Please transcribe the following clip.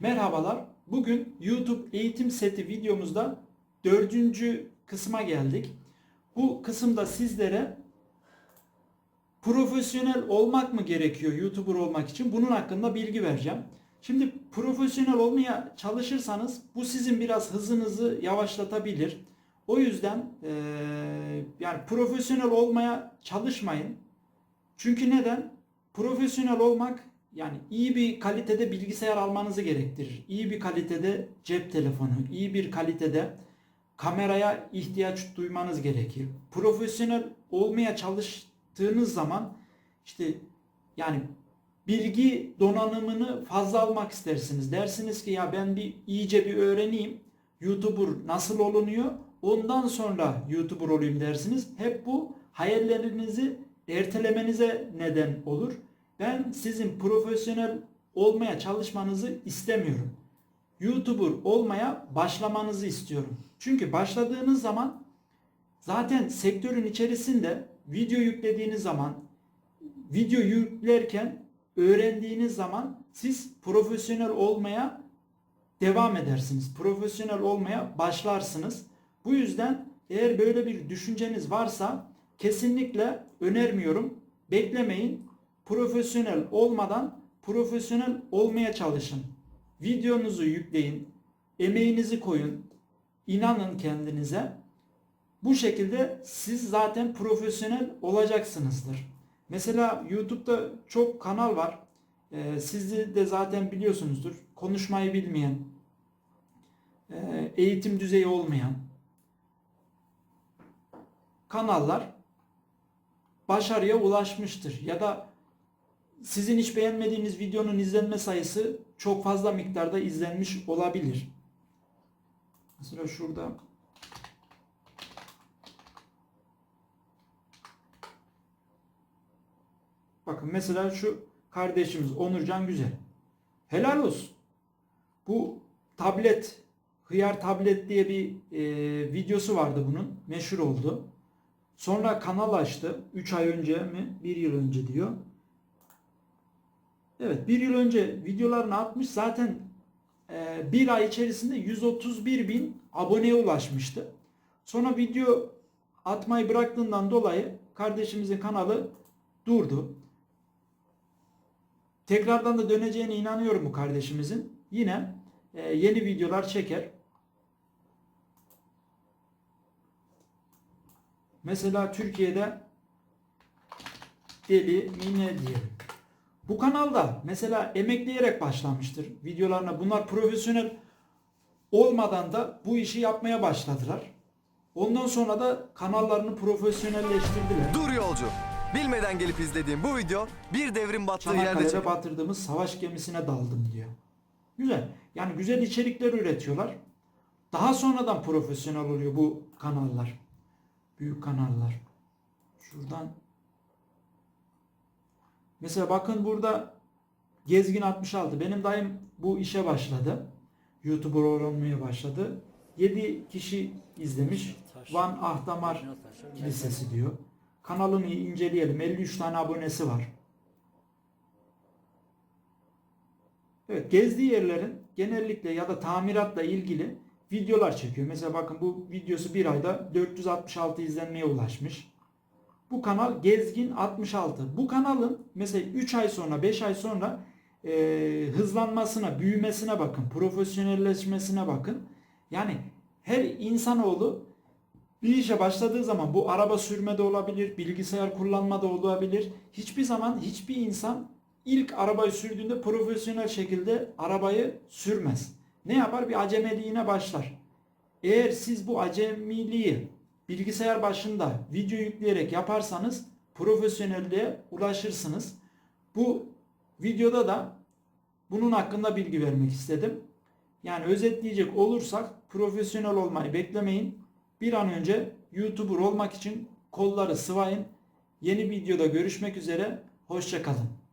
Merhabalar. Bugün YouTube eğitim seti videomuzda dördüncü kısma geldik. Bu kısımda sizlere profesyonel olmak mı gerekiyor YouTuber olmak için? Bunun hakkında bilgi vereceğim. Şimdi profesyonel olmaya çalışırsanız bu sizin biraz hızınızı yavaşlatabilir. O yüzden eee, yani profesyonel olmaya çalışmayın. Çünkü neden? Profesyonel olmak yani iyi bir kalitede bilgisayar almanızı gerektirir. İyi bir kalitede cep telefonu, iyi bir kalitede kameraya ihtiyaç duymanız gerekir. Profesyonel olmaya çalıştığınız zaman işte yani bilgi donanımını fazla almak istersiniz. Dersiniz ki ya ben bir iyice bir öğreneyim. YouTuber nasıl olunuyor? Ondan sonra YouTuber olayım dersiniz. Hep bu hayallerinizi ertelemenize neden olur. Ben sizin profesyonel olmaya çalışmanızı istemiyorum. YouTuber olmaya başlamanızı istiyorum. Çünkü başladığınız zaman zaten sektörün içerisinde video yüklediğiniz zaman video yüklerken öğrendiğiniz zaman siz profesyonel olmaya devam edersiniz. Profesyonel olmaya başlarsınız. Bu yüzden eğer böyle bir düşünceniz varsa kesinlikle önermiyorum. Beklemeyin. Profesyonel olmadan profesyonel olmaya çalışın. Videonuzu yükleyin. Emeğinizi koyun. inanın kendinize. Bu şekilde siz zaten profesyonel olacaksınızdır. Mesela YouTube'da çok kanal var. Ee, siz de zaten biliyorsunuzdur. Konuşmayı bilmeyen, e, eğitim düzeyi olmayan kanallar başarıya ulaşmıştır. Ya da sizin hiç beğenmediğiniz videonun izlenme sayısı çok fazla miktarda izlenmiş olabilir. Mesela şurada Bakın mesela şu kardeşimiz Onurcan Güzel. Helal olsun. Bu tablet, Hıyar Tablet diye bir e, videosu vardı bunun. Meşhur oldu. Sonra kanal açtı. 3 ay önce mi? 1 yıl önce diyor. Evet bir yıl önce videolarını atmış. Zaten e, bir ay içerisinde 131 bin aboneye ulaşmıştı. Sonra video atmayı bıraktığından dolayı kardeşimizin kanalı durdu. Tekrardan da döneceğine inanıyorum bu kardeşimizin. Yine e, yeni videolar çeker. Mesela Türkiye'de Deli Mine diyelim. Bu kanalda mesela emekleyerek başlamıştır videolarına. Bunlar profesyonel olmadan da bu işi yapmaya başladılar. Ondan sonra da kanallarını profesyonelleştirdiler. Dur yolcu. Bilmeden gelip izlediğim bu video bir devrin battığı yerde çekim. batırdığımız savaş gemisine daldım diyor. Güzel. Yani güzel içerikler üretiyorlar. Daha sonradan profesyonel oluyor bu kanallar. Büyük kanallar. Şuradan Mesela bakın burada Gezgin 66. Benim dayım bu işe başladı. YouTuber olmaya başladı. 7 kişi izlemiş. Van Ahdamar Kilisesi diyor. Kanalını inceleyelim. 53 tane abonesi var. Evet, gezdiği yerlerin genellikle ya da tamiratla ilgili videolar çekiyor. Mesela bakın bu videosu bir ayda 466 izlenmeye ulaşmış. Bu kanal Gezgin 66. Bu kanalın mesela 3 ay sonra 5 ay sonra e, hızlanmasına, büyümesine bakın. Profesyonelleşmesine bakın. Yani her insanoğlu bir işe başladığı zaman bu araba sürmede olabilir, bilgisayar kullanmada olabilir. Hiçbir zaman hiçbir insan ilk arabayı sürdüğünde profesyonel şekilde arabayı sürmez. Ne yapar? Bir acemiliğine başlar. Eğer siz bu acemiliği bilgisayar başında video yükleyerek yaparsanız profesyonelliğe ulaşırsınız. Bu videoda da bunun hakkında bilgi vermek istedim. Yani özetleyecek olursak profesyonel olmayı beklemeyin. Bir an önce YouTuber olmak için kolları sıvayın. Yeni videoda görüşmek üzere. Hoşçakalın.